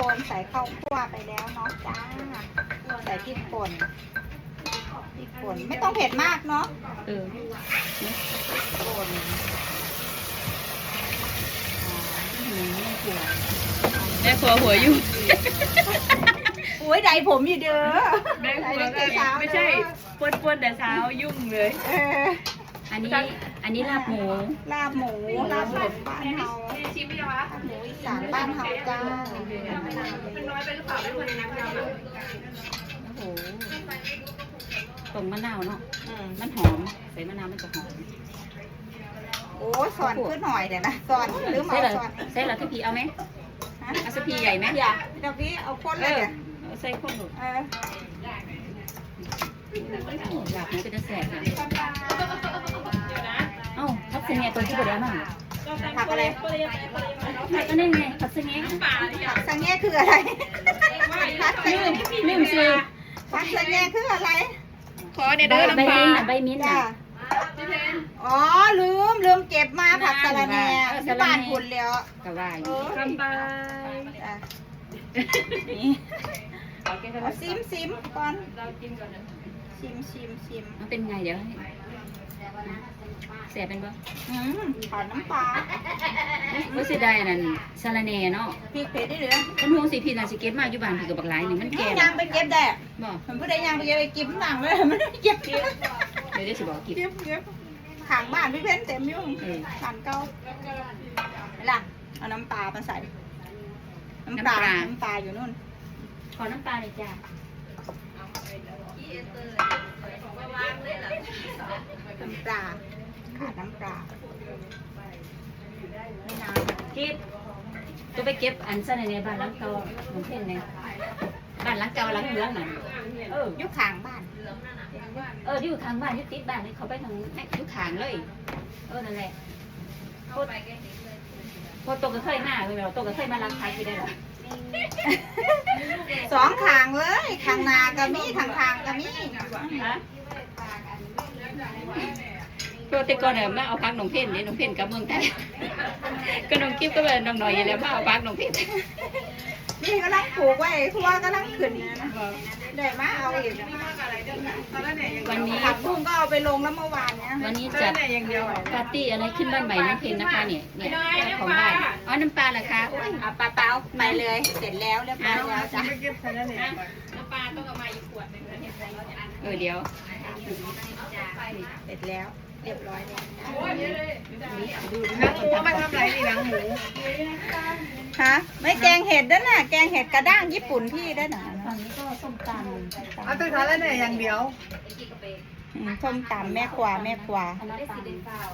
คนใส่ข้าวคั่วไปแล้วเนาะจ้าใส่พริกป่นพริกป่นไม่ต้องเผ็ดมากเนาะเออป่นแม่ครัวหัวอยู่โอ้ยใดผมอยู่เด้อแม่ครัวใดก็เช้าไม่ใช่ปวนปวนๆแต่เช้ายุ่งเลย เออ อันนี้อันนี้ลาบหมู ลาบหมูลาบหมูบ้านเฮาชิมยังวะลาบหมูอีสานบ้านเฮาจ้ามันน้อยไปหรือเปล่าไม่รู้ในน้ำยำโอ้โหตรงมะนาวเนาะอืมมันหอมใส่มะนาวมันจะหอมโอ้ยสอนขึ้นหน่อยเดี๋ยวนะสอนหรือหมาใส่เหรอสอนใส่เหรอที่พีเอาไหมฮะเอาสพีใหญ่ไหมอย่าเดี๋ยวพี่เอาคนเอเลยอเดี๋ยวเอาใส่ข้นหนูเออหลับมันก็จะแสบเลยเอ้าพักเสงี่ยตัวที่บดได้มั่งผักอะไรผักก็นั่นไงผักเสงี่ยผักสังแง่คืออะไรผักสังลืแง่มลืมซื้อผักสังแง่คืออะไร ขอเนี่ยใบเด้อใบน้ำปลามิ้นท์อะใบมิ้นท์จ้าอะ อ๋อลืมลืมเก็บมาผักสะระแหน่เออสะที่ระแหน่ บ้านคุณแล้วก็ว่าอยู่คำปลาจ้ะนี่เอาซิมซิมก่อนชิมชิมชิมมันเป็นไงเดี๋ยวให้ แสบเป็นบ่อืมขอน้ำปลาบ่เสียดายอันนั่นสาระแหน่เนาะพริกเผ็ดได้เหรือมันฮู้สิพี่น่าสิเก็บมาอยู่บ้านพี่กับบักหลายนี่มันแก่ยัแล้วงไปเก็บได้บ่ผมผู้ใดยังไปเก็บไปกินหนังเลยมันไม่เก็บเก็บเดี๋ยวได้สิบอกกินเก็บเก็บขางบ้านพี่เพ้นเต็มอยู่เออบ้านเก่าเวลาเอาน้ำปลามาใส่น้ำปลาน้ำปลาอยู่นู่นขอน้ำปลาเลยจ้ะน้ำปลาขาดน้ำปลาไม่นานกิบตัวไปเก็บอันสาระแหน่บ้านหลังเก่าหลวงเพ่นเนี่ยบ้านหลังเก่าหลังเหลืองน่ะเอออยุคขางบ้าน เอออยู่ทางบ้านอยู่ติดบ้านนี่เขาไปทางแม่อยู่ทางเลย เออนั่นแหละพอพอโตก็เคยมาเลยเราโตก็เคยมาล้างพักที่ได้หรอสองขางเลยขางหนาก็มีขางขางก็มี ฮะโปรแต่ก่อนเนี่ยมาเอาพักน้องเพ่นนี่น้องเพ่นกับเมืองไทยก็น้องกิ๊บก็เป็นน้องหน่อยอยู่แล้วมาเอาพักน้องเพ่นนี่ก็ลังปลูกไว้ทั่วก็ลังขึ้นนะได้มาเอาอีกวันนี้ผักบุ้งก็เอาไปลงแล้วเมื่อวานเนี้ยวันนี้จัดปาร์ตี้อะไรขึ้นบ้านใหม่น้องเพ่นนะคะเนี่ยเนี่ยของบ้านอ๋อน้ำปลาเหรอคะอ้ยเอาปลาเปล่าไปเลยเสร็จแล้วเรียบร้อยแล้วจ้ะน้ำปลาต้องเอามาอีกขวดหนึ่งนะเนี่ยเออเดี๋ยวเสร็จแล้ว เรียบร้อยแล้วนังหมูมาทำไรนี่นังหมูฮะไม่แกงเห็ดด้วยน่ะ แกงเห็ดกระด้างญี่ปุ่นพี่ด้วยน่ะฝั่งนี้ก็ส้มตำส้มตำเอาแต่ทานแล้วเนี่ยอย่างเดียวอืมส้มตำแม่ครัวแม่ครัวอันนั้นตำ